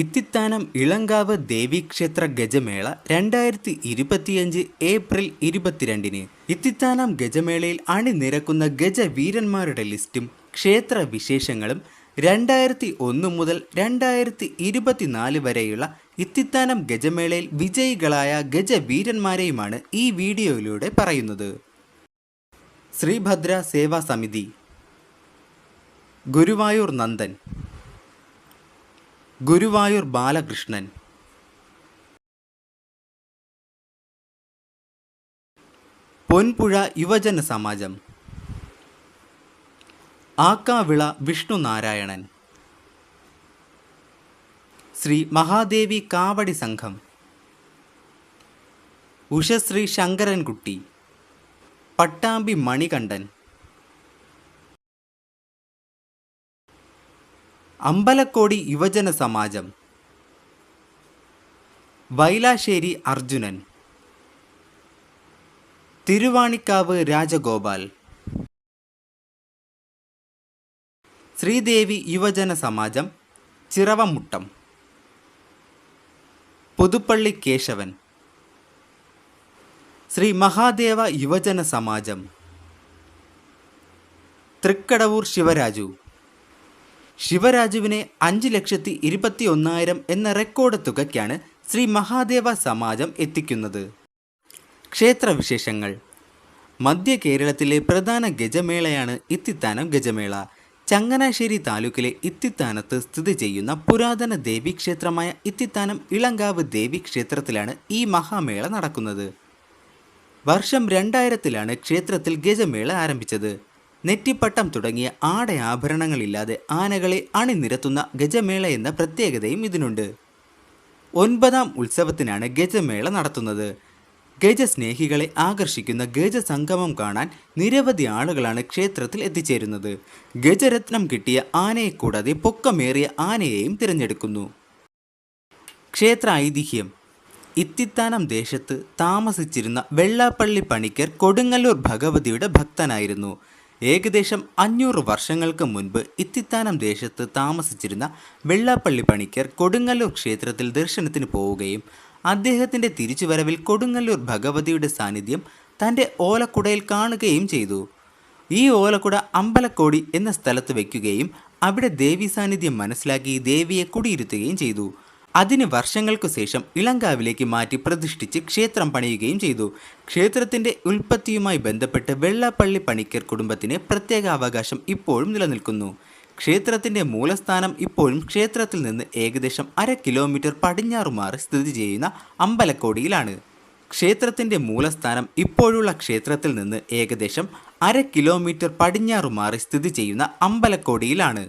ഇത്തിത്താനം ഇളങ്കാവ് ദേവീക്ഷേത്ര ഗജമേള രണ്ടായിരത്തി ഇരുപത്തിയഞ്ച് ഏപ്രിൽ ഇരുപത്തിരണ്ടിന്. ഇത്തിത്താനം ഗജമേളയിൽ അണിനിരക്കുന്ന ഗജവീരന്മാരുടെ ലിസ്റ്റും ക്ഷേത്ര വിശേഷങ്ങളും രണ്ടായിരത്തി ഒന്ന് മുതൽ രണ്ടായിരത്തി ഇരുപത്തിനാല് വരെയുള്ള ഇത്തിത്താനം ഗജമേളയിൽ വിജയികളായ ഗജവീരന്മാരെയുമാണ് ഈ വീഡിയോയിലൂടെ പറയുന്നത്. ശ്രീഭദ്ര സേവാ സമിതി. ഗുരുവായൂർ നന്ദൻ. ഗുരുവായൂർ ബാലകൃഷ്ണൻ. പൊൻപുഴ യുവജന സമാജം. ആക്കാവിള വിഷ്ണുനാരായണൻ ശ്രീ മഹാദേവി കാവടി സംഘം. ഉഷശ്രീ ശങ്കരൻകുട്ടി. പട്ടാമ്പി മണികണ്ഠൻ. അമ്പലക്കോടി യുവജന സമാജം. വൈലാശ്ശേരി അർജുനൻ. തിരുവാണിക്കാവ് രാജഗോപാൽ. ശ്രീദേവി യുവജന സമാജം ചിറവമുട്ടം. പുതുപ്പള്ളി കേശവൻ. ശ്രീ മഹാദേവ യുവജന സമാജം. തൃക്കടവൂർ ശിവരാജു. ശിവരാജുവിനെ അഞ്ച് ലക്ഷത്തി ഇരുപത്തി ഒന്നായിരം എന്ന റെക്കോർഡ് തുകയ്ക്കാണ് ശ്രീ മഹാദേവ സമാജം എത്തിക്കുന്നത്. ക്ഷേത്രവിശേഷങ്ങൾ. മധ്യ കേരളത്തിലെ പ്രധാന ഗജമേളയാണ് ഇത്തിത്താനം ഗജമേള. ചങ്ങനാശ്ശേരി താലൂക്കിലെ ഇത്തിത്താനത്ത് സ്ഥിതി ചെയ്യുന്ന പുരാതന ദേവീക്ഷേത്രമായ ഇത്തിത്താനം ഇളങ്കാവ് ദേവീക്ഷേത്രത്തിലാണ് ഈ മഹാമേള നടക്കുന്നത്. വർഷം രണ്ടായിരത്തിലാണ് ക്ഷേത്രത്തിൽ ഗജമേള ആരംഭിച്ചത്. നെറ്റിപ്പട്ടം തുടങ്ങിയ ആടയാഭരണങ്ങളില്ലാതെ ആനകളെ അണിനിരത്തുന്ന ഗജമേള എന്ന പ്രത്യേകതയും ഇതിനുണ്ട്. ഒൻപതാം ഉത്സവത്തിനാണ് ഗജമേള നടത്തുന്നത്. ഗജസ്നേഹികളെ ആകർഷിക്കുന്ന ഗജസംഗമം കാണാൻ നിരവധി ആളുകളാണ് ക്ഷേത്രത്തിൽ എത്തിച്ചേരുന്നത്. ഗജരത്നം കിട്ടിയ ആനയെ കൂടാതെ പൊക്കമേറിയ ആനയെയും തിരഞ്ഞെടുക്കുന്നു. ക്ഷേത്ര ഐതിഹ്യം ഇത്തിത്താനം ദേശത്ത് താമസിച്ചിരുന്ന വെള്ളാപ്പള്ളി പണിക്കർ കൊടുങ്ങല്ലൂർ ഭഗവതിയുടെ ഭക്തനായിരുന്നു. ഏകദേശം അഞ്ഞൂറ് വർഷങ്ങൾക്ക് മുൻപ് ഇത്തിത്താനം ദേശത്ത് താമസിച്ചിരുന്ന വെള്ളാപ്പള്ളി പണിക്കർ കൊടുങ്ങല്ലൂർ ക്ഷേത്രത്തിൽ ദർശനത്തിന് പോവുകയും അദ്ദേഹത്തിന്റെ തിരിച്ചുവരവിൽ കൊടുങ്ങല്ലൂർ ഭഗവതിയുടെ സാന്നിധ്യം തന്റെ ഓലക്കുടയിൽ കാണുകയും ചെയ്തു. ഈ ഓലക്കുട അമ്പലക്കോടി എന്ന സ്ഥലത്ത് വയ്ക്കുകയും അവിടെ ദേവി സാന്നിധ്യം മനസ്സിലാക്കി ദേവിയെ കുടിയിരുത്തുകയും ചെയ്തു. അതിന് വർഷങ്ങൾക്കു ശേഷം ഇളങ്കാവിലേക്ക് മാറ്റി പ്രതിഷ്ഠിച്ച് ക്ഷേത്രം പണിയുകയും ചെയ്തു. ക്ഷേത്രത്തിന്റെ ഉൽപ്പത്തിയുമായി ബന്ധപ്പെട്ട് വെള്ളാപ്പള്ളി പണിക്കർ കുടുംബത്തിന് പ്രത്യേക അവകാശം ഇപ്പോഴും നിലനിൽക്കുന്നു. ക്ഷേത്രത്തിന്റെ മൂലസ്ഥാനം ഇപ്പോഴും ക്ഷേത്രത്തിൽ നിന്ന് ഏകദേശം അര കിലോമീറ്റർ പടിഞ്ഞാറുമാറി സ്ഥിതി ചെയ്യുന്ന അമ്പലക്കോടിയിലാണ്. ക്ഷേത്രത്തിന്റെ മൂലസ്ഥാനം ഇപ്പോഴുള്ള ക്ഷേത്രത്തിൽ നിന്ന് ഏകദേശം അര കിലോമീറ്റർ പടിഞ്ഞാറുമാറി സ്ഥിതി ചെയ്യുന്ന അമ്പലക്കോടിയിലാണ്.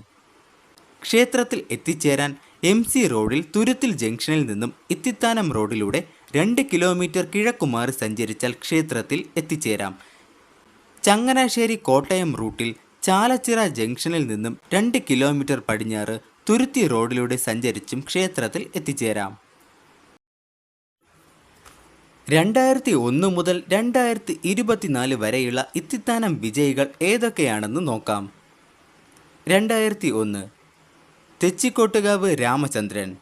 ക്ഷേത്രത്തിൽ എത്തിച്ചേരാൻ എം സി റോഡിൽ തുരുത്തിൽ ജംഗ്ഷനിൽ നിന്നും ഇത്തിത്താനം റോഡിലൂടെ രണ്ട് കിലോമീറ്റർ കിഴക്കുമാറി സഞ്ചരിച്ചാൽ ക്ഷേത്രത്തിൽ എത്തിച്ചേരാം. ചങ്ങനാശ്ശേരി കോട്ടയം റൂട്ടിൽ ചാലച്ചിറ ജംഗ്ഷനിൽ നിന്നും രണ്ട് കിലോമീറ്റർ പടിഞ്ഞാറ് തുരുത്തി റോഡിലൂടെ സഞ്ചരിച്ചും ക്ഷേത്രത്തിൽ എത്തിച്ചേരാം. രണ്ടായിരത്തി ഒന്ന് മുതൽ രണ്ടായിരത്തി ഇരുപത്തിനാല് വരെയുള്ള ഇത്തിത്താനം വിജയികൾ ഏതൊക്കെയാണെന്ന് നോക്കാം. രണ്ടായിരത്തി ഒന്ന് തെച്ചിക്കോട്ടുകാവ് രാമചന്ദ്രൻ.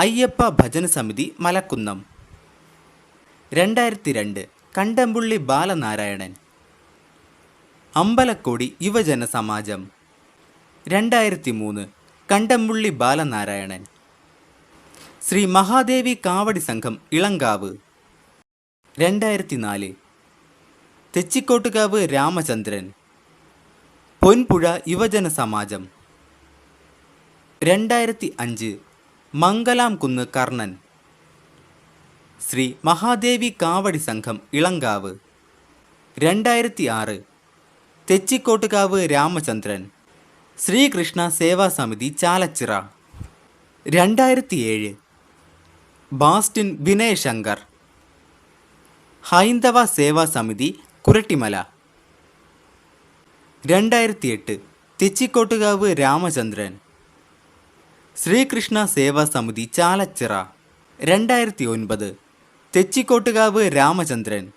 അയ്യപ്പ ഭജന സമിതി മലക്കുന്നം. രണ്ടായിരത്തി രണ്ട് കണ്ടമ്പുള്ളി ബാലനാരായണൻ. അമ്പലക്കോടി യുവജന സമാജം. രണ്ടായിരത്തി മൂന്ന് കണ്ടമ്പുള്ളി ബാലനാരായണൻ. ശ്രീ മഹാദേവി കാവടി സംഘം ഇളങ്കാവ്. രണ്ടായിരത്തി നാല് തെച്ചിക്കോട്ടുകാവ് രാമചന്ദ്രൻ. പൊൻപുഴ യുവജന സമാജം. രണ്ടായിരത്തി അഞ്ച് മംഗലാം കുന്ന് കർണൻ. ശ്രീ മഹാദേവി കാവടി സംഘം ഇളങ്കാവ്. രണ്ടായിരത്തി ആറ് തെച്ചിക്കോട്ടുകാവ് രാമചന്ദ്രൻ. ശ്രീകൃഷ്ണ സേവാ സമിതി ചാലച്ചിറ. രണ്ടായിരത്തി ഏഴ് ബാസ്റ്റിൻ വിനയ് ശങ്കർ ഹൈന്ദവ സേവാ സമിതി കുരട്ടിമല. രണ്ടായിരത്തി എട്ട് തെച്ചിക്കോട്ടുകാവ് രാമചന്ദ്രൻ. ശ്രീകൃഷ്ണ സേവാ സമിതി ചാലച്ചിറ. രണ്ടായിരത്തി ഒൻപത് തെച്ചിക്കോട്ടുകാവ് രാമചന്ദ്രൻ.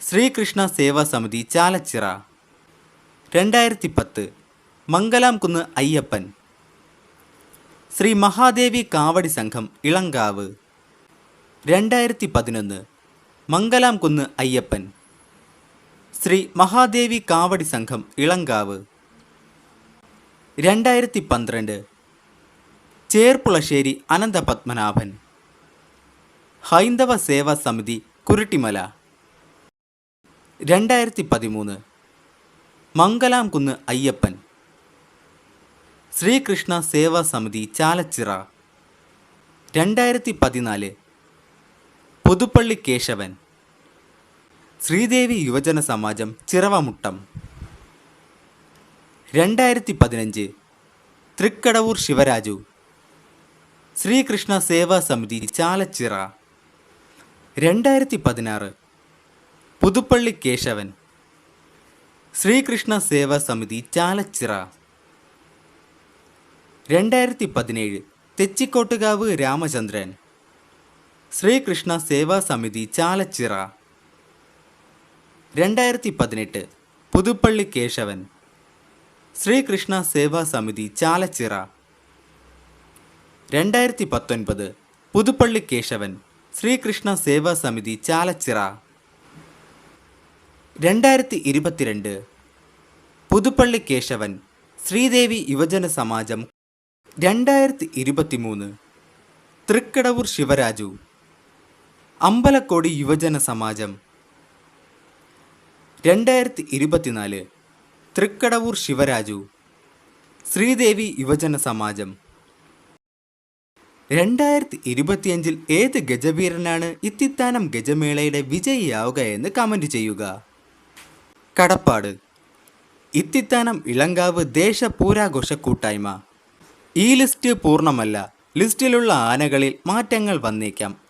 ശ്രീകൃഷ്ണ സേവാ സമിതി ചാലച്ചിറ. രണ്ടായിരത്തി പത്ത് മംഗലാം കുന്ന് അയ്യപ്പൻ. ശ്രീ മഹാദേവി കാവടി സംഘം ഇളങ്കാവ്. രണ്ടായിരത്തി പതിനൊന്ന് മംഗലാം കുന്ന് അയ്യപ്പൻ. ശ്രീ മഹാദേവി കാവടി സംഘം ഇളങ്കാവ്. രണ്ടായിരത്തി പന്ത്രണ്ട് ചേർപ്പുളശ്ശേരി അനന്തപത്മനാഭൻ. ഹൈന്ദവ സേവാ സമിതി കുരുട്ടിമല. രണ്ടായിരത്തി പതിമൂന്ന് മംഗലാംകുന്ന് അയ്യപ്പൻ. ശ്രീകൃഷ്ണ സേവാ സമിതി ചാലച്ചിറ. രണ്ടായിരത്തി പതിനാല് പുതുപ്പള്ളി കേശവൻ. ശ്രീദേവി യുവജന സമാജം ചിറവമുട്ടം. രണ്ടായിരത്തി പതിനഞ്ച് തൃക്കടവൂർ ശിവരാജു. ശ്രീകൃഷ്ണ സേവാ സമിതി ചാലച്ചിറ. രണ്ടായിരത്തി പതിനാറ് പുതുപ്പള്ളി കേശവൻ. ശ്രീകൃഷ്ണ സേവാ സമിതി ചാലച്ചിറ. രണ്ടായിരത്തി പതിനേഴ് തെച്ചിക്കോട്ടുകാവ് രാമചന്ദ്രൻ. ശ്രീകൃഷ്ണ സേവാ സമിതി ചാലച്ചിറ. രണ്ടായിരത്തി പതിനെട്ട് പുതുപ്പള്ളി കേശവൻ. ശ്രീകൃഷ്ണ സേവാ സമിതി ചാലച്ചിറ. രണ്ടായിരത്തി പത്തൊൻപത് പുതുപ്പള്ളി കേശവൻ ശ്രീകൃഷ്ണ സേവാ സമിതി ചാലച്ചിറ. രണ്ടായിരത്തി ഇരുപത്തിരണ്ട് പുതുപ്പള്ളി കേശവൻ ശ്രീദേവി യുവജന സമാജം. രണ്ടായിരത്തി ഇരുപത്തിമൂന്ന് തൃക്കടവൂർ ശിവരാജു അമ്പലക്കോടി യുവജന സമാജം. രണ്ടായിരത്തി ഇരുപത്തിനാല് തൃക്കടവൂർ ശിവരാജു ശ്രീദേവി യുവജന സമാജം. രണ്ടായിരത്തി ഇരുപത്തിയഞ്ചിൽ ഏത് ഗജവീരനാണ് ഇത്തിത്താനം ഗജമേളയുടെ വിജയിയാവുക എന്ന് കമന്റ് ചെയ്യുക. കടപ്പാട്. ഇത്തിത്താനം ഇളങ്കാവ് ദേശപൂരാഘോഷ കൂട്ടായ്മ. ഈ ലിസ്റ്റ് പൂർണമല്ല. ലിസ്റ്റിലുള്ള ആനകളിൽ മാറ്റങ്ങൾ വന്നേക്കാം.